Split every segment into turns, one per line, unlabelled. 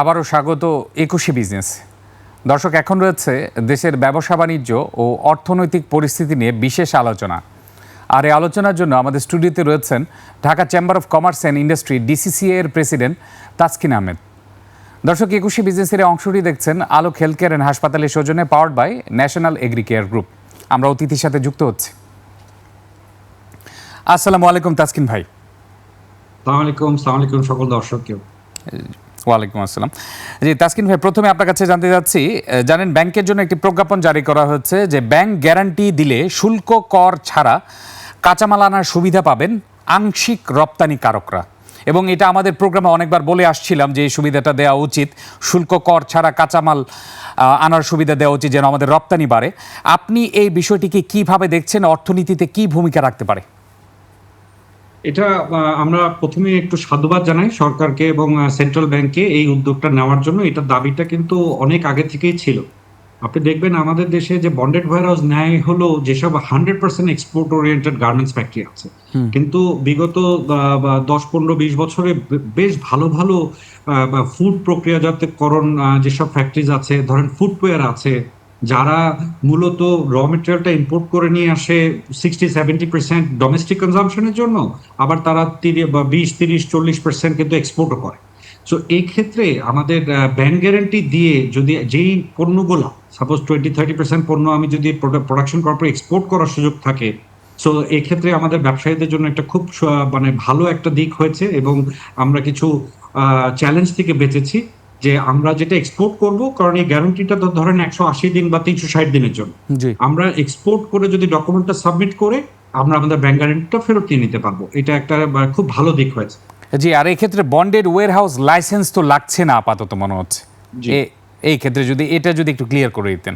আবারও স্বাগত একুশে বিজনেস দর্শক, এখন রয়েছে দেশের ব্যবসা বাণিজ্য ও অর্থনৈতিক পরিস্থিতি নিয়ে বিশেষ আলোচনা। আর এই আলোচনার জন্য আমাদের স্টুডিওতে রয়েছেন Dhaka chamber of commerce and industry DCCA এর প্রেসিডেন্ট তাসকিন আহমেদ। দর্শক, একুশে বিজনেসের অংশটি দেখছেন আলোক হেলথ কেয়ার অ্যান্ড হাসপাতালের সৌজন্যে powered by national agri care group আমরা অতিথির সাথে যুক্ত হচ্ছি। আসসালামু আলাইকুম তাসকিন ভাই।
সকল
ওয়ালাইকুম আসসালাম। জি, তাসকিন ভাই, প্রথমে আপনার কাছে জানতে চাচ্ছি জানেন, ব্যাংকের জন্য একটি প্রজ্ঞাপন জারি করা হচ্ছে যে ব্যাংক গ্যারান্টি দিলে শুল্ক কর ছাড়া কাঁচামাল আনার সুবিধা পাবেন আংশিক রপ্তানিকারকরা। এবং এটা আমাদের প্রোগ্রামে অনেকবার বলে আসছিলাম যে এই সুবিধাটা দেওয়া উচিত। শুল্ক কর ছাড়া কাঁচামাল আনার সুবিধা দেওয়া উচিত যেন আমাদের রপ্তানি বাড়ে। আপনি এই বিষয়টিকে কীভাবে দেখছেন? অর্থনীতিতে কি ভূমিকা রাখতে পারে?
এটা আমরা প্রথমে একটু সাধুবাদ জানাই সরকারকে এবং সেন্ট্রাল ব্যাংকে এই উদ্যোগটা নেওয়ার জন্য। এটা দাবিটা কিন্তু অনেক আগে থেকেই ছিল। আপনি দেখবেন আমাদের দেশে যে বন্ডেড ওয়ারহাউস ন্যায় হলো যেসব hundred percent export oriented garments factory আছে কিন্তু বিগত দশ পনেরো বিশ বছরে বেশ ভালো ভালো ফুড প্রক্রিয়াজাতকরণ যেসব ফ্যাক্টরিজ আছে ধরেন ফুটওয়্যার আছে যারা মূলত র মেটেরিয়ালটা ইম্পোর্ট করে নিয়ে আসে সিক্সটি সেভেন্টি পার্সেন্ট ডোমেস্টিক কনজামশনের জন্য, আবার তারা তিরিশ বা বিশ, তিরিশ, চল্লিশ পার্সেন্ট কিন্তু এক্সপোর্টও করে। সো এই ক্ষেত্রে আমাদের ব্যাংক গ্যারান্টি দিয়ে যদি যেই পণ্যগুলো সাপোজ টোয়েন্টি থার্টি পার্সেন্ট পণ্য আমি যদি প্রোডাকশন করার পর এক্সপোর্ট করার সুযোগ থাকে সো এক্ষেত্রে আমাদের ব্যবসায়ীদের জন্য একটা খুব মানে ভালো একটা দিক হয়েছে এবং আমরা কিছু চ্যালেঞ্জ থেকে বেঁচেছি। যে আমরা যেটা এক্সপোর্ট করব কারণ এই গ্যারান্টিটা তো ধরেন একশো আশি দিন বা তিনশো ষাট দিনের জন্য। আমরা এক্সপোর্ট করে যদি ডকুমেন্টটা সাবমিট করে আমরা আমাদের ব্যাংক গ্যারান্টিটা ফেরত নিয়ে নিতে পারব। এটা একটা খুব ভালো দিক হয়েছে।
জি আর এই ক্ষেত্রে বন্ডেড ওয়ার হাউস লাইসেন্স তো লাগছে না আপাতত মনে হচ্ছে। এই ক্ষেত্রে যদি এটা যদি একটু ক্লিয়ার করে দিতেন।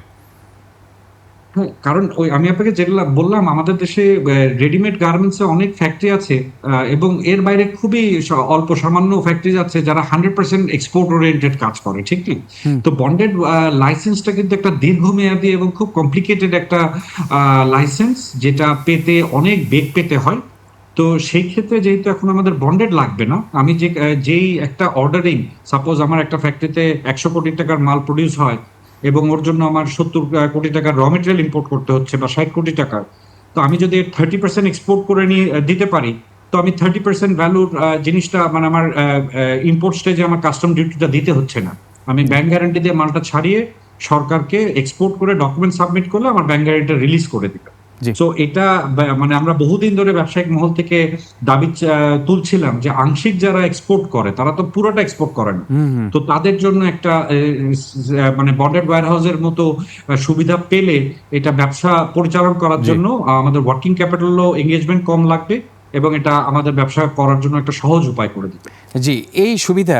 কারণ ওই আমি আপনাকে যেগুলা বললাম আমাদের দেশে রেডিমেড গার্মেন্টসে অনেক ফ্যাক্টরি আছে এবং এর বাইরে খুবই অল্প সামান্য ফ্যাক্টরি আছে যারা হান্ড্রেড পার্সেন্ট এক্সপোর্ট ওরিয়েন্টেড কাজ করে ঠিক কি? তো বন্ডেড লাইসেন্সটা কিন্তু একটা দীর্ঘমেয়াদী এবং খুব কমপ্লিকেটেড একটা লাইসেন্স যেটা পেতে অনেক বেগ পেতে হয়। তো সেই ক্ষেত্রে যেহেতু এখন আমাদের বন্ডেড লাগবে না আমি যে যেই একটা অর্ডারিং সাপোজ আমার একটা ফ্যাক্টরিতে একশো কোটি টাকার মাল প্রডিউস হয় এবং ওর জন্য আমার সত্তর কোটি টাকার র মেটেরিয়াল ইম্পোর্ট করতে হচ্ছে বা ষাট কোটি টাকার তো আমি যদি থার্টি পার্সেন্ট এক্সপোর্ট করে নিয়ে দিতে পারি, তো আমি থার্টি পার্সেন্ট ভ্যালুর জিনিসটা মানে আমার ইম্পোর্ট স্টেজে আমার কাস্টম ডিউটিটা দিতে হচ্ছে না আমি ব্যাংক গ্যারান্টি দিয়ে মালটা ছাড়িয়ে সরকারকে এক্সপোর্ট করে ডকুমেন্ট সাবমিট করলে আমার ব্যাংক গ্যারান্টিটা রিলিজ করে দিবে। সো এটা মানে আমরা বহুদিন ধরে ব্যবসায়িক মহল থেকে দাবি তুলছিলাম যে আংশিক যারা এক্সপোর্ট করে তারা তো পুরোটা এক্সপোর্ট করে না। তো তাদের জন্য একটা মানে বন্ডেড ওয়্যার হাউসের মতো সুবিধা পেলে এটা ব্যবসা পরিচালনা করার জন্য আমাদের ওয়ার্কিং ক্যাপিটালও এঙ্গেজমেন্ট কম লাগবে এবং এটা আমাদের ব্যবসা করার জন্য একটা সহজ উপায় করে দিবে।
জি এই সুবিধা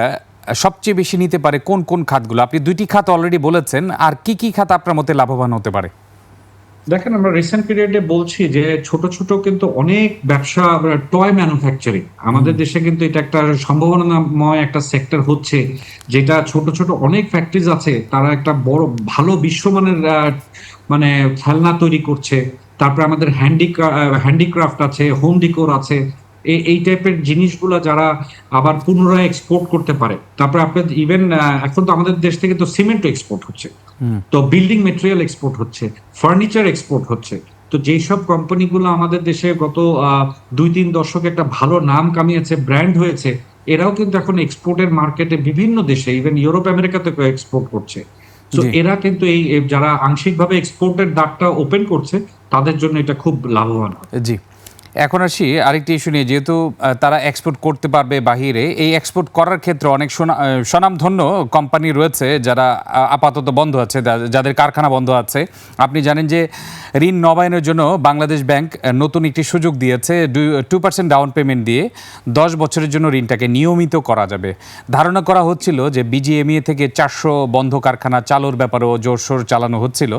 সবচেয়ে বেশি নিতে পারে কোন কোন খাতগুলো? আপনি দুইটি খাত অলরেডি বলেছেন আর কি কি খাত আপনার মতে লাভবান হতে পারে?
দেখেন আমরা রিসেন্ট পিরিয়ডে বলছি যে ছোট ছোট কিন্তু অনেক ব্যবসা টয় ম্যানুফ্যাকচারিং আমাদের দেশে কিন্তু এটা একটা সম্ভাবনাময় একটা সেক্টর হচ্ছে যেটা ছোট ছোট অনেক ফ্যাক্টরিজ আছে তারা একটা বড় ভালো বিশ্বমানের মানে খেলনা তৈরি করছে তারপরে আমাদের হ্যান্ডি হ্যান্ডিক্রাফট আছে হোম ডিকোর আছে এই টাইপের জিনিসগুলো যারা আবার পুনরায় এক্সপোর্ট করতে পারে। তারপরে আপনার ইভেন এখন তো আমাদের দেশ থেকে তো সিমেন্ট এক্সপোর্ট হচ্ছে। তো বিল্ডিং মেটেরিয়াল এক্সপোর্ট হচ্ছে ফার্নিচার এক্সপোর্ট হচ্ছে। তো যেই সব কোম্পানিগুলো আমাদের দেশে গত দুই তিন দশকে একটা ভালো নাম কামিয়েছে ব্র্যান্ড হয়েছে এরাও কিন্তু এখন এক্সপোর্টের মার্কেটে বিভিন্ন দেশে ইভেন ইউরোপ আমেরিকাতে এক্সপোর্ট করছে। তো এরা কিন্তু এই যারা আংশিকভাবে এক্সপোর্টের দ্বারটা ওপেন করছে তাদের জন্য এটা খুব লাভবান।
জি। এখন আসি আরেকটি ইস্যু নিয়ে। যেহেতু তারা এক্সপোর্ট করতে পারবে বাহিরে, এই এক্সপোর্ট করার ক্ষেত্রে অনেক স্বনামধন্য কোম্পানি রয়েছে যারা আপাতত বন্ধ আছে যাদের কারখানা বন্ধ আছে। আপনি জানেন যে ঋণ নবায়নের জন্য বাংলাদেশ ব্যাংক নতুন একটি সুযোগ দিয়েছে টু পার্সেন্ট ডাউন পেমেন্ট দিয়ে দশ বছরের জন্য ঋণটাকে নিয়মিত করা যাবে। ধারণা করা হচ্ছিল যে বিজিএমইএ থেকে চারশো বন্ধ কারখানা চালুর ব্যাপারেও জোরসোর চালানো হচ্ছিল।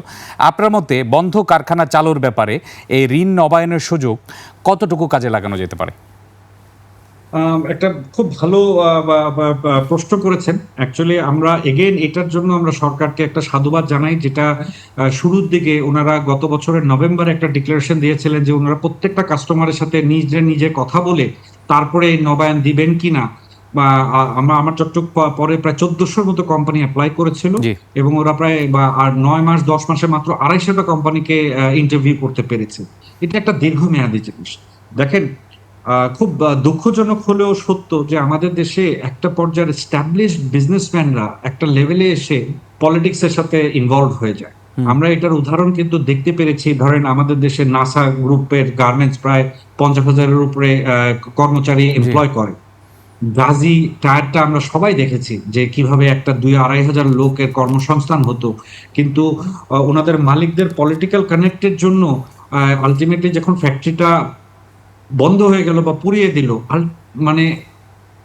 আপনার মতে বন্ধ কারখানা চালুর ব্যাপারে এই ঋণ নবায়নের সুযোগ কতটুকু কাজে লাগানো যেতে পারে?
একটা খুব ভালো প্রশ্ন করেছেন। অ্যাকচুয়ালি আমরা এগেন এটার জন্য আমরা সরকারকে একটা সাধুবাদ জানাই, যেটা শুরুর দিকে ওনারা গত বছরের নভেম্বরে একটা ডিক্লারেশন দিয়েছিলেন যে ওনারা প্রত্যেকটা কাস্টমারের সাথে নিজে নিজে কথা বলে তারপরে নবায়ন দিবেন কিনা আমরা আমার প- পরে প্রায় চোদ্দশোর মতো কোম্পানি অ্যাপ্লাই করেছিল এবং ওরা প্রায় বা আর নয় মাস দশ মাসে মাত্র আড়াইশোটা কোম্পানিকে ইন্টারভিউ করতে পেরেছে। এটা একটা দীর্ঘমেয়াদী জিনিস। দেখেন খুব দুঃখজনক হলেও সত্য যে আমাদের দেশে একটা পর্যায়ে স্ট্যাবলিশ বিজনেসম্যানরা একটা লেভেলে এসে পলিটিক্সের সাথে ইনভলভ হয়ে যায়। আমরা এটার উদাহরণ কিন্তু দেখতে পেরেছি। ধরেন আমাদের দেশে নাসা গ্রুপের গার্মেন্টস প্রায় পঞ্চাশ হাজারের উপরে কর্মচারী এমপ্লয় করে। গাজী টায়ারটা আমরা সবাই দেখেছি যে কীভাবে একটা দুই আড়াই হাজার লোকের কর্মসংস্থান হতো। কিন্তু ওনাদের মালিকদের পলিটিক্যাল কানেক্টের জন্য আলটিমেটলি যখন ফ্যাক্টরিটা বন্ধ হয়ে গেল বা পুড়িয়ে দিল মানে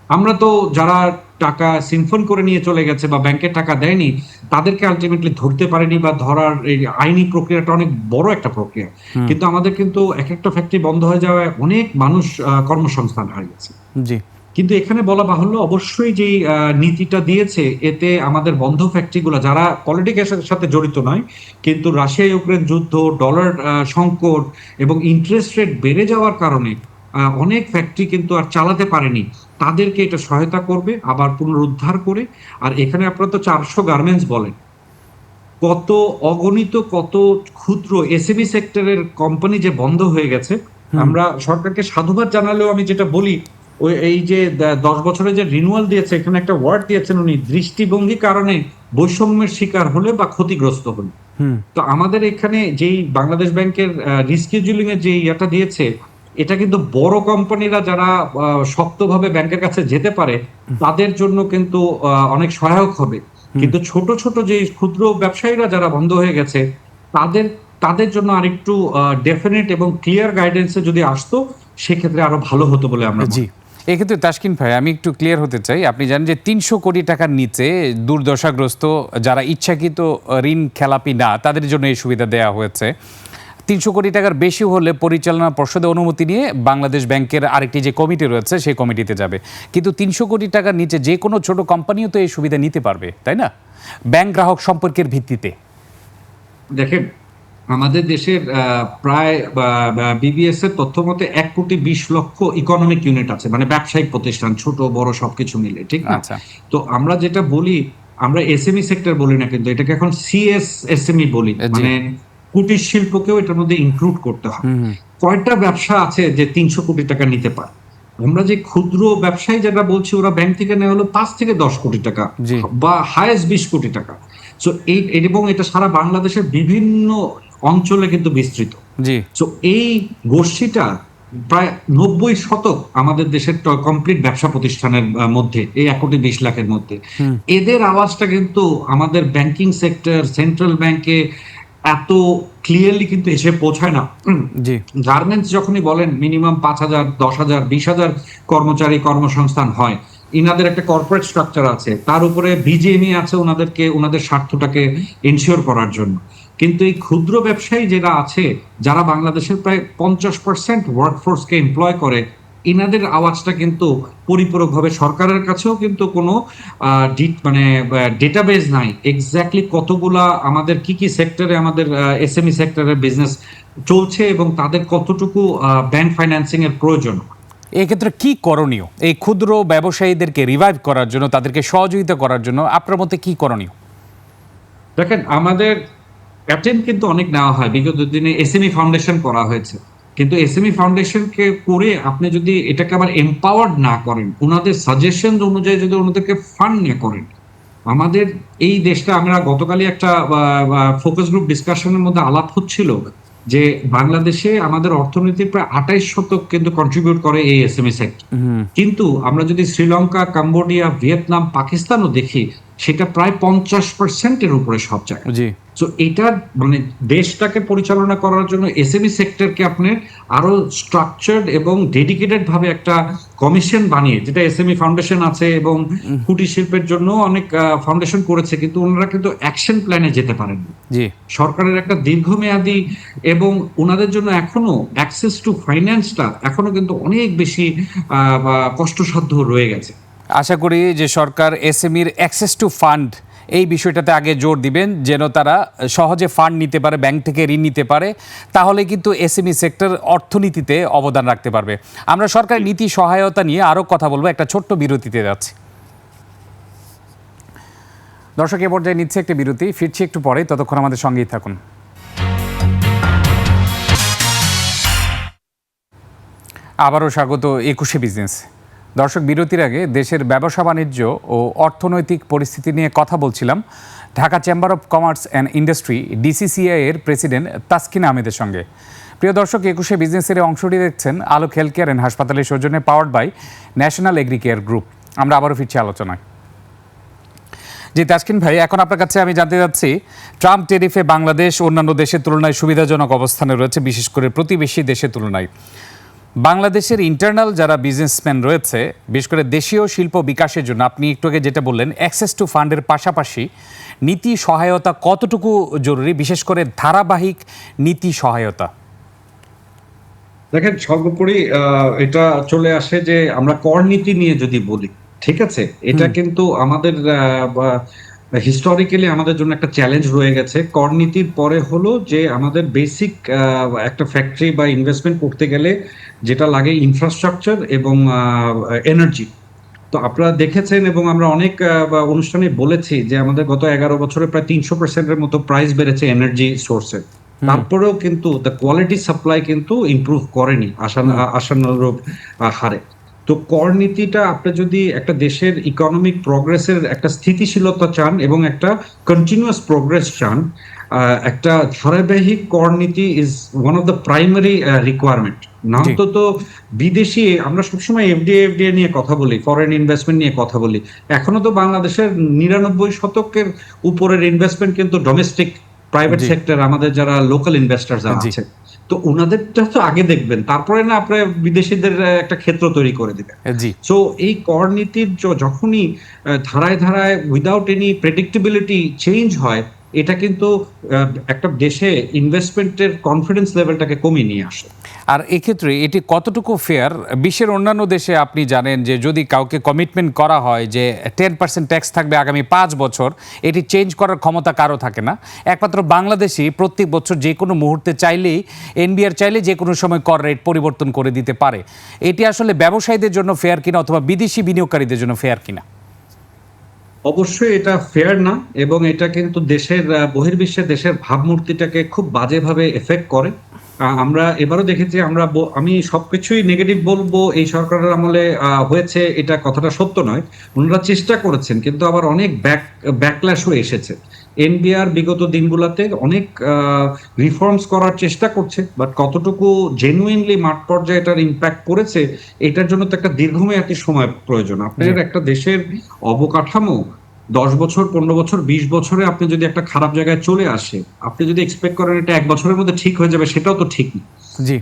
আমরা তো যারা টাকা সিনফোন করে নিয়ে চলে গেছে বা ব্যাংকের টাকা দেয়নি তাদেরকে আলটিমেটলি ধরতে পারেনি বা ধরার এই আইনি প্রক্রিয়াটা অনেক বড় একটা প্রক্রিয়া। কিন্তু আমাদের কিন্তু এক একটা ফ্যাক্টরি বন্ধ হয়ে যাওয়ায় অনেক মানুষ আহ, কর্মসংস্থান হারিয়েছে।
জি।
কিন্তু এখানে বলা বাহুল্য অবশ্যই যে নীতিটা দিয়েছে এতে আমাদের বন্ধ ফ্যাক্টরিগুলো যারা পলিটিক্যাল সাথে জড়িত নয় কিন্তু রাশিয়া ইউক্রেন যুদ্ধ ডলার সংকট এবং ইন্টারেস্ট রেট বেড়ে যাওয়ার কারণে অনেক ফ্যাক্টরি কিন্তু আর চালাতে পারেনি। তাদেরকে এটা সহায়তা করবে আবার পুনরুদ্ধার করে। আর এখানে আপনারা তো চারশো গার্মেন্টস বলেন। কত অগণিত কত ক্ষুদ্র এসএবি সেক্টরের কোম্পানি যে বন্ধ হয়ে গেছে আমরা সরকারকে সাধুবাদ জানালেও আমি যেটা বলি ওই এই যে দশ বছরে যে রিনুয়াল দিয়েছে এখানে একটা ওয়ার্ড দিয়েছেন উনি দৃষ্টিভঙ্গি কারণে বৈষম্যের শিকার হলে বা ক্ষতিগ্রস্ত হলে। তো আমাদের এখানে যেই বাংলাদেশ ব্যাংকের রিস্কিউজুলিং এর যে ইয়েটা দিয়েছে এটা কিন্তু বড় কোম্পানিরা যারা শক্তভাবে ব্যাংকের কাছে যেতে পারে তাদের জন্য কিন্তু অনেক সহায়ক হবে। কিন্তু ছোট ছোট যে ক্ষুদ্র ব্যবসায়ীরা যারা বন্ধ হয়ে গেছে তাদের তাদের জন্য আরেকটু ডেফিনেট এবং ক্লিয়ার গাইডেন্সে যদি আসতো সেক্ষেত্রে আরও ভালো হতো বলে আমরা
জি। এক্ষেত্রে তাসকিন ভাই, আমি একটু ক্লিয়ার হতে চাই। আপনি জানেন যে তিনশো কোটি টাকার নিচে দুর্দশাগ্রস্ত যারা ইচ্ছাকৃত ঋণ খেলাপি না, তাদের জন্য এই সুবিধা দেওয়া হয়েছে। তিনশো কোটি টাকার বেশি হলে পরিচালনা পর্ষদের অনুমতি নিয়ে বাংলাদেশ ব্যাংকের আরেকটি যে কমিটি রয়েছে, সেই কমিটিতে যাবে। কিন্তু তিনশো কোটি টাকার নিচে যে কোনো ছোট কোম্পানিও তো এই সুবিধা নিতে পারবে, তাই না? ব্যাংক গ্রাহক সম্পর্কের ভিত্তিতে।
দেখেন আমাদের দেশের আহ, প্রায় বিবিএস এর তথ্য মতে এক কোটি বিশ লক্ষ ইকোনমিক ইউনিট আছে মানে ব্যবসায়িক প্রতিষ্ঠান ছোট বড় সবকিছু মিলে ঠিক না?
আচ্ছা।
তো আমরা যেটা বলি আমরা এসএমই সেক্টর বলি না কিন্তু এটাকে এখন সিএস এসএমই বলি মানে কুটির শিল্পকেও এটার মধ্যে ইনক্লুড করতে হয়। কয়টা ব্যবসা আছে যে তিনশো কোটি টাকা নিতে পারে? আমরা যে ক্ষুদ্র ব্যবসায়ী যারা বলছি ওরা ব্যাংক থেকে নেওয়া হলো পাঁচ থেকে দশ কোটি টাকা বা হায়েস্ট বিশ কোটি টাকা। সো এই এবং এটা সারা বাংলাদেশের বিভিন্ন অঞ্চলে কিন্তু বিস্তৃত।
জি।
সো এই গোষ্ঠীটা প্রায় নব্বই শতক আমাদের দেশের কমপ্লিট ব্যবসা প্রতিষ্ঠানের মধ্যে এই এক কোটি বিশ লাখের মধ্যে। এদের আওয়াজটা কিন্তু আমাদের ব্যাংকিং সেক্টর সেন্ট্রাল ব্যাংকে এত ক্লিয়ারলি কিন্তু এসে পৌঁছায় না। গার্মেন্টস যখনই বলেন মিনিমাম পাঁচ হাজার দশ হাজার বিশ হাজার কর্মচারী কর্মসংস্থান হয়। ইনাদের একটা কর্পোরেট স্ট্রাকচার আছে। তার উপরে বিজিএমই আছে ওনাদেরকে ওনাদের স্বার্থটাকে এনশিওর করার জন্য। কিন্তু এই ক্ষুদ্র ব্যবসায়ী যারা আছে যারা বাংলাদেশের প্রায় পঞ্চাশ পার্সেন্ট ওয়ার্কফোর্সকে এমপ্লয় করে ইনাদের আওয়াজটা কিন্তু পরিপূরকভাবে সরকারের কাছেও কিন্তু কোনো মানে ডেটাবেজ নাই। এক্স্যাক্টলি কতগুলা আমাদের কি কি সেক্টরে আমাদের এসএমই সেক্টরের বিজনেস চলছে এবং তাদের কতটুকু ব্যাংক ফাইন্যান্সিং এর প্রয়োজন।
এক্ষেত্রে কি করণীয়? এই ক্ষুদ্র ব্যবসায়ীদেরকে রিভাইভ করার জন্য তাদেরকে সহযোগিতা করার জন্য আপনার মতে কি করণীয়?
দেখেন আমাদের অ্যাটেম্প কিন্তু অনেক নেওয়া হয়। বিগত দিনে এসএমই ফাউন্ডেশন করা হয়েছে। কিন্তু এসএমই ফাউন্ডেশনকে করে আপনি যদি এটাকে আবার এম্পাওয়ার্ড না করেন ওনাদের সাজেশন অনুযায়ী যদি ওনাদেরকে ফান্ড না করেন আমাদের এই দেশটা আমরা গতকালই একটা ফোকাস গ্রুপ ডিসকাশনের মধ্যে আলাপ হচ্ছিল যে বাংলাদেশে আমাদের অর্থনীতির প্রায় আঠাইশ শতক কিন্তু কন্ট্রিবিউট করে এই এসএমই সেক্টর
হুম।
কিন্তু আমরা যদি শ্রীলঙ্কা কাম্বোডিয়া ভিয়েতনাম পাকিস্তানও দেখি সেটা প্রায় পঞ্চাশ পার্সেন্টের উপরে সব জায়গায়। তো এটা মানে দেশটাকে পরিচালনা করার জন্য এসএমই সেক্টরকে আপনি আরও স্ট্রাকচার্ড এবং ডেডিকেটেড ভাবে একটা কমিশন বানিয়ে যেটা এসএমই ফাউন্ডেশন আছে এবং কুটির শিল্পের জন্য অনেক ফাউন্ডেশন করেছে কিন্তু ওনারা কিন্তু অ্যাকশন প্ল্যানে যেতে পারেন সরকারের একটা দীর্ঘমেয়াদী এবং ওনাদের জন্য এখনও অ্যাক্সেস টু ফাইন্যান্সটা এখনও কিন্তু অনেক বেশি কষ্টসাধ্য রয়ে গেছে।
আশা করি যে সরকার এসএমইর অ্যাক্সেস টু ফান্ড এই বিষয়টাতে আগে জোর দিবেন, যেন তারা সহজে ফান্ড নিতে পারে ব্যাংক থেকে ঋণ নিতে পারে, তাহলে কিন্তু এসএমই সেক্টর অর্থনীতিতে অবদান রাখতে পারবে। আমরা সরকারি নীতি সহায়তা নিয়ে আরও কথা বলব, একটা ছোট্ট বিরতিতে যাচ্ছি। দর্শক, এ পর্যায়ে নিচ্ছে একটি বিরতি, ফিরছি একটু পরে, ততক্ষণ আমাদের সঙ্গেই থাকুন। আবারও স্বাগত একুশে বিজনেস। দর্শক, বিরতির আগে দেশের ব্যবসা বাণিজ্য ও অর্থনৈতিক পরিস্থিতি নিয়ে কথা বলছিলাম Dhaka chamber of commerce and industry DCCI এর প্রেসিডেন্ট তাসকিন আহমেদের সঙ্গে। প্রিয় দর্শক, একুশে বিজনেসের অংশটি দেখছেন আলোক হেলথ কেয়ার অ্যান্ড হাসপাতালের সৌজন্যে powered by national agri care group আমরা আবারও ফিরছি আলোচনায়। জি, তাসকিন ভাই, এখন আপনার কাছে আমি জানতে চাচ্ছি, ট্রাম্প টেরিফে বাংলাদেশ অন্যান্য দেশের তুলনায় সুবিধাজনক অবস্থানে রয়েছে, বিশেষ করে প্রতিবেশী দেশের তুলনায়। বাংলাদেশের ইন্টারনাল যারা বিজনেসম্যান রয়েছে বিশেষ করে দেশীয় শিল্প বিকাশের জন্য আপনি একটু আগে যেটা বললেন অ্যাক্সেস টু ফান্ডের পাশাপাশি নীতি সহায়তা কতটুকু জরুরি বিশেষ করে ধারাবাহিক নীতি সহায়তা?
দেখেন সর্বোপরি এটা চলে আসে যে আমরা কর নীতি নিয়ে যদি বলি ঠিক আছে? এটা কিন্তু আমাদের হিস্টোরিক্যালি আমাদের জন্য একটা চ্যালেঞ্জ রয়ে গেছে। কর নীতির পরে হলো যে আমাদের বেসিক একটা ফ্যাক্টরি বা ইনভেস্টমেন্ট করতে গেলে যেটা লাগে ইনফ্রাস্ট্রাকচার এবং এনার্জি তো আপনারা দেখেছেন এবং আমরা অনেক অনুষ্ঠানে বলেছি যে আমাদের গত এগারো বছরে প্রায় তিনশো পার্সেন্টের মতো প্রাইস বেড়েছে এনার্জি সোর্সের তারপরেও কিন্তু দ্য কোয়ালিটি সাপ্লাই কিন্তু ইমপ্রুভ করেনি আশান আশানুরূপ হারে। তো কর নীতিটা আপনি যদি একটা দেশের ইকোনমিক প্রগ্রেসের একটা স্থিতিশীলতা চান এবং একটা কন্টিনিউয়াস প্রগ্রেস চান একটা ধারাবাহিক কর নীতি is one of the primary requirement না। তো তো বিদেশি আমরা সবসময় এফডিএ এফডিএ নিয়ে কথা বলি ফরেন ইনভেস্টমেন্ট নিয়ে কথা বলি। এখনও তো বাংলাদেশের নিরানব্বই শতকের উপরের ইনভেস্টমেন্ট কিন্তু ডোমেস্টিক প্রাইভেট সেক্টর আমাদের যারা লোকাল ইনভেস্টার যারা আছে তো ওনাদেরটা তো আগে দেখবেন তারপরে না আপনার বিদেশিদের একটা ক্ষেত্র তৈরি করে দিবেন।
জি।
সো এই কর নীতির যখনই ধারায় ধারায় উইদাউট এনি প্রেডিক্টেবিলিটি চেঞ্জ হয় এটা কিন্তু একটা দেশে ইনভেস্টমেন্টের কনফিডেন্স লেভেলটাকে কমিয়ে নিয়ে আসে।
আর এক্ষেত্রে এটি কতটুকু ফেয়ার বিশ্বের অন্যান্য দেশে আপনি জানেন যে যদি কাউকে কমিটমেন্ট করা হয় যে টেন পার্সেন্ট ট্যাক্স থাকবে আগামী পাঁচ বছর, এটি চেঞ্জ করার ক্ষমতা কারও থাকে না। একমাত্র বাংলাদেশি প্রত্যেক বছর যে কোনো মুহূর্তে চাইলেই এনবিআর চাইলে যে কোনো সময় কর রেট পরিবর্তন করে দিতে পারে। এটি আসলে ব্যবসায়ীদের জন্য ফেয়ার কিনা অথবা বিদেশি বিনিয়োগকারীদের জন্য ফেয়ার কিনা?
অবশ্যই এটা ফেয়ার না এবং এটা কিন্তু দেশের বহির্বিশ্বে দেশের ভাবমূর্তিটাকে খুব বাজেভাবে এফেক্ট করে। আমরা এবারও দেখেছি, আমরা আমি সবকিছুই নেগেটিভ বলব, এই সরকারের আমলে হয়েছে এটা কথাটা সত্য নয়। ওনারা চেষ্টা করেছেন, কিন্তু আবার অনেক ব্যাক ব্যাকল্যাশও এসেছে। এনবিআর বিগত দিনগুলোতে অনেক রিফর্মস করার চেষ্টা করছে বাট কতটুকু জেনুইনলি মাঠ পর্যায়ে এটার ইম্প্যাক্ট পড়েছে এটার জন্য তো একটা দীর্ঘমেয়াদী সময় প্রয়োজন। আপনার একটা দেশের অবকাঠামো দশ বছর পনেরো বছর বিশ বছরে আপনি যদি একটা খারাপ জায়গায় চলে আসে আপনি যদি এক্সপেক্ট করেন এটা এক বছরের মধ্যে ঠিক হয়ে যাবে সেটাও তো ঠিক না।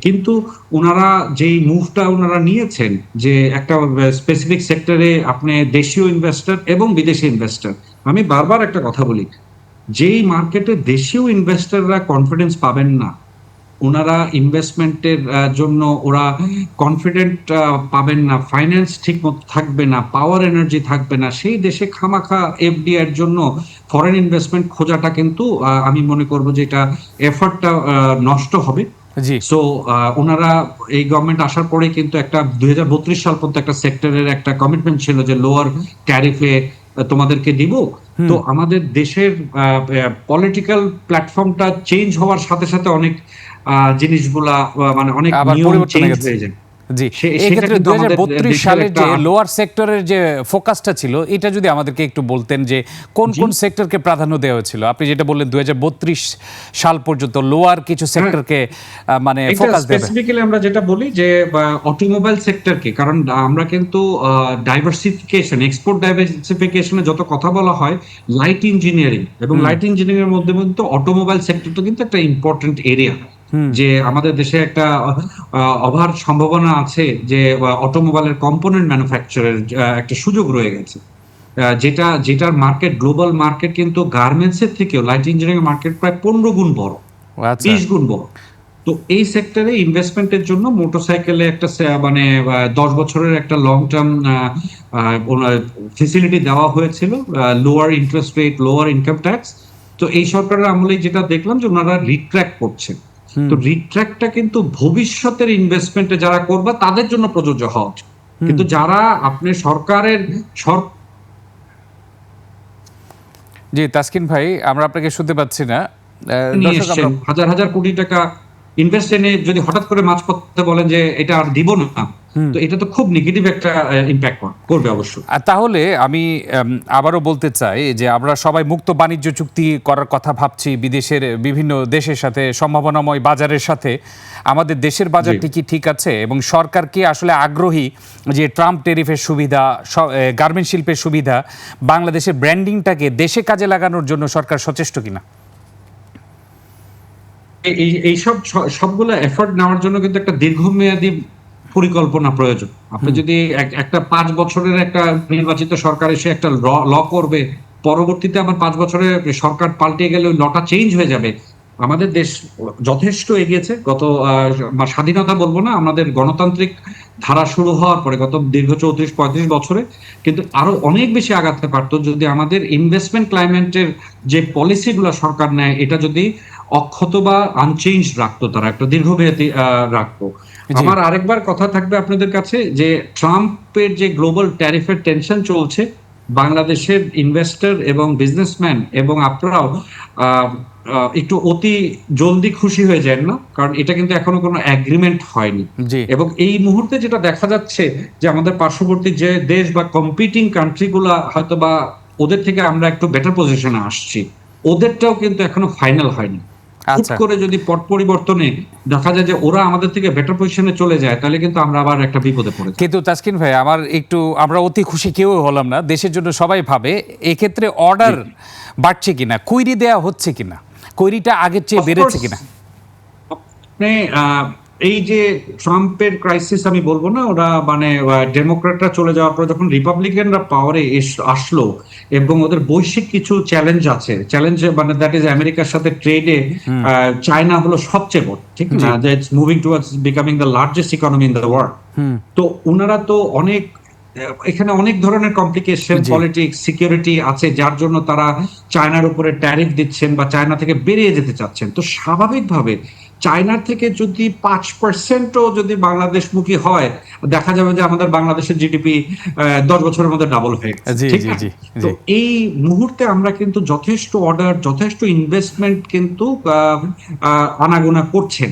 কিন্তু ওনারা যেই মুভটা ওনারা নিয়েছেন যে একটা স্পেসিফিক সেক্টরে আপনি দেশীয় ইনভেস্টর এবং বিদেশি ইনভেস্টর আমি বারবার একটা কথা বলি যেই মার্কেটে দেশীয় ইনভেস্টররা কনফিডেন্স পাবেন না ওনারা ইনভেস্টমেন্টের জন্য ওরা কনফিডেন্ট পাবেন না ফাইন্যান্স ঠিক মতো থাকবে না পাওয়ার এনার্জি থাকবে না সেই দেশে খামাখা এফডি এর জন্য ফরেন ইনভেস্টমেন্ট খোঁজাটা কিন্তু আমি মনে করব যে এটা এফার্টটা নষ্ট হবে।
জি।
সো ওনারা এই গভর্নমেন্ট আসার পরে কিন্তু একটা দুই হাজার বত্রিশ সাল পর্যন্ত একটা সেক্টরের একটা কমিটমেন্ট ছিল যে লোয়ার ট্যারিফে তোমাদেরকে দিব। তো আমাদের দেশের পলিটিক্যাল প্ল্যাটফর্মটা চেঞ্জ হওয়ার সাথে সাথে অনেক আহ, জিনিসগুলা মানে অনেক নিয়ম চেঞ্জ হয়ে যায়।
জি
সে-
এই
সেটা
ক্ষেত্রে
কিন্তু
দুই
আমাদের দেশের
সালের যে লোয়ার সেক্টরের যে ফোকাসটা ছিল এটা যদি আমাদেরকে একটু বলতেন যে কোন কোন সেক্টরকে প্রাধান্য দেওয়া হয়েছিল? আপনি যেটা বললেন দুই সাল পর্যন্ত লোয়ার কিছু সেক্টরকে মানে ফোকাস দেবে।
স্পেসিফিক্যালি আমরা যেটা বলি যে অটোমোবাইল সেক্টরকে কারণ আমরা কিন্তু ডাইভার্সিফিকেশন এক্সপোর্ট ডাইভার্সিফিকেশনে যত কথা বলা হয় লাইট ইঞ্জিনিয়ারিং এবং লাইট ইঞ্জিনিয়ারিং এর মধ্যে কিন্তু অটোমোবাইল সেক্টরটা কিন্তু একটা ইম্পর্টেন্ট এরিয়া যে আমাদের দেশে একটা অভার সম্ভাবনা আছে যে অটোমোবাইলের কম্পোনেন্ট ম্যানুফ্যাকচারের একটা সুযোগ রয়ে গেছে। যেটা যেটার মার্কেট গ্লোবাল মার্কেট কিন্তু গার্মেন্টস এর থেকেও লাইট ইঞ্জিনিয়ারিং মার্কেট প্রায় পনেরো গুণ বড়
আচ্ছা।
বিশ গুণ বড়। তো এই সেক্টরে ইনভেস্টমেন্টের জন্য মোটরসাইকেলে একটা মানে দশ বছরের একটা লং টার্ম ফেসিলিটি দেওয়া হয়েছিল lower interest rate lower income tax তো এই সরকারের আমলে যেটা দেখলাম যে ওনারা রিট্র্যাক্ট করছেন। তো রিট্র্যাক্টটা কিন্তু ভবিষ্যতের ইনভেস্টমেন্টে যারা করবে তাদের জন্য প্রযোজ্য হওয়া উচিত। কিন্তু যারা আপনি সরকারের সর-
জি তাসকিন ভাই আমরা আপনাকে শুনতে পাচ্ছি না।
হাজার হাজার কোটি টাকা ইনভেস্ট এনে যদি হঠাৎ করে মাছ মাঝপথে বলেন যে এটা আর দিব না তো এটা তো খুব নেগেটিভ একটা ইম্প্যাক্ট করবে অবশ্যই।
তাহলে আমি আবারও বলতে চাই যে আমরা সবাই মুক্ত বাণিজ্য চুক্তি করার কথা ভাবছি বিদেশের বিভিন্ন দেশের সাথে সম্ভাবনাময় বাজারের সাথে। আমাদের দেশের বাজারটি কি ঠিক আছে? এবং সরকার কি আসলে আগ্রহী যে ট্রাম্প টেরিফের সুবিধা গার্মেন্ট শিল্পের সুবিধা বাংলাদেশের ব্র্যান্ডিংটাকে দেশে কাজে লাগানোর জন্য সরকার সচেষ্ট কিনা?
এই- এই এইসব সবগুলো এফোর্ট নেওয়ার জন্য কিন্তু একটা দীর্ঘমেয়াদী পরিকল্পনা প্রয়োজন। আপনি যদি এক- একটা পাঁচ বছরের একটা নির্বাচিত সরকার এসে একটা ল করবে পরবর্তীতে আবার পাঁচ বছরে সরকার পাল্টে গেলে লটা চেঞ্জ হয়ে যাবে। আমাদের দেশ যথেষ্ট এগিয়েছে। গত আহ, স্বাধীনতা বলব না আমাদের গণতান্ত্রিক ধারা শুরু হওয়ার পরে গত দীর্ঘ চৌত্রিশ পঁয়ত্রিশ বছরে কিন্তু আরও অনেক বেশি আগাতে পারতো। যদি আমাদের ইনভেস্টমেন্ট ক্লাইমেটের যে পলিসিগুলো সরকার নেয় এটা যদি অক্ষত বা আনচেঞ্জ রাখতো তারা একটা দীর্ঘমেয়াদী আহ, রাখতো। আমার আরেকবার কথা থাকবে আপনাদের কাছে যে ট্রাম্পের যে গ্লোবাল ট্যারিফের টেনশন চলছে বাংলাদেশের ইনভেস্টর এবং বিজনেসম্যান এবং আপনারাও একটু অতি জলদি খুশি হয়ে যান না কারণ এটা কিন্তু এখনও কোনো অ্যাগ্রিমেন্ট হয়নি। এবং এই মুহূর্তে যেটা দেখা যাচ্ছে যে আমাদের পার্শ্ববর্তী যে দেশ বা কম্পিটিং কান্ট্রিগুলা হয়তো বা ওদের থেকে আমরা একটু বেটার পজিশনে আসছি। ওদেরটাও কিন্তু এখনও ফাইনাল হয়নি। হুট
আচ্ছা।
করে যদি পট পরিবর্তনে দেখা যায় যে ওরা আমাদের থেকে বেটার পজিশনে চলে যায় তাহলে কিন্তু আমরা আবার একটা বিপদে পড়ে
কিন্তু তাসকিন ভাই আমার একটু আমরা অতি খুশি কেউ হলাম না দেশের জন্য সবাই ভাবে এক্ষেত্রে অর্ডার বাড়ছে কিনা কৈরি দেয়া হচ্ছে কিনা কৈরিটা আগের চেয়ে বেড়েছে কিনা?
আপনি এই যে ট্রাম্পের ক্রাইসিস আমি বলব না ওরা মানে ডেমোক্রেটরা চলে যাওয়ার পর যখন রিপাবলিকানরা পাওয়ারে আসলো এবং ওদের বৈশ্বিক কিছু চ্যালেঞ্জ আছে চ্যালেঞ্জ মানে দ্যাট ইজ আমেরিকার সাথে ট্রেডে চায়না হলো সবচেয়ে বড় ঠিক না? যে it's moving towards becoming the largest economy in the world তো ওনারা তো অনেক এখানে অনেক ধরনের কমপ্লিকেশন পলিটিক্স সিকিউরিটি আছে যার জন্য তারা চায়নার উপরে ট্যারিফ দিচ্ছেন বা চায়না থেকে বেরিয়ে যেতে চাচ্ছেন। তো স্বাভাবিকভাবে চায়নার থেকে যদি পাঁচ পার্সেন্টও যদি বাংলাদেশমুখী হয় দেখা যাবে যে আমাদের বাংলাদেশের জিডিপি দশ বছরের মধ্যে ডাবল হয়ে গেছে। ঠিক তো এই মুহূর্তে আমরা কিন্তু যথেষ্ট অর্ডার যথেষ্ট ইনভেস্টমেন্ট কিন্তু আনাগোনা করছেন।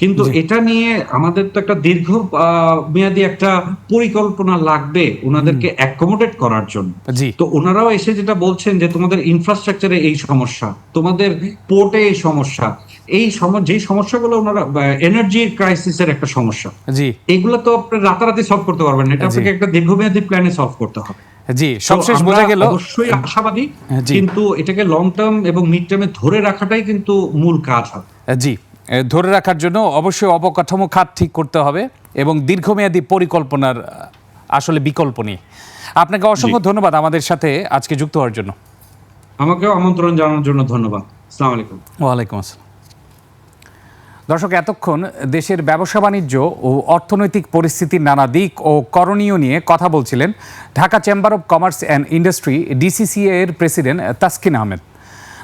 কিন্তু এটা নিয়ে আমাদের তো একটা দীর্ঘ মেয়াদী একটা পরিকল্পনা লাগবে ওনাদেরকে অ্যাকোমোডেট করার জন্য। তো ওনারাও এসে যেটা বলছেন যে তোমাদের ইনফ্রাস্ট্রাকচারে এই সমস্যা তোমাদের পোর্টে এই সমস্যা এই যেই সমস্যাগুলো ওনারা এনার্জির ক্রাইসিসের একটা সমস্যা
জি।
এগুলো তো আপনি রাতারাতি সলভ করতে পারবেন না। এটা
জি।
আপনাকে একটা দীর্ঘমেয়াদী প্ল্যানে সলভ করতে হবে।
জি সবশেষ বোঝা গেল।
অবশ্যই আশাবাদী কিন্তু এটাকে লং টার্ম এবং মিড টার্মে ধরে রাখাটাই কিন্তু মূল কাজ হবে।
জি। এ, ধরে রাখার জন্য অবশ্যই অবকাঠামো খাত ঠিক করতে হবে এবং দীর্ঘমেয়াদী পরিকল্পনার আসলে বিকল্প নেই। আপনাকে অসংখ্য ধন্যবাদ আমাদের সাথে আজকে যুক্ত হওয়ার জন্য।
আমাকেও আমন্ত্রণ জানানোর জন্য ধন্যবাদ। আসসালামু আলাইকুম।
ওয়ালাইকুম আসসালাম। দর্শক এতক্ষণ দেশের ব্যবসা বাণিজ্য ও অর্থনৈতিক পরিস্থিতির নানা দিক ও করণীয় নিয়ে কথা বলছিলেন Dhaka chamber of commerce and industry DCCA এর প্রেসিডেন্ট তাসকিন আহমেদ।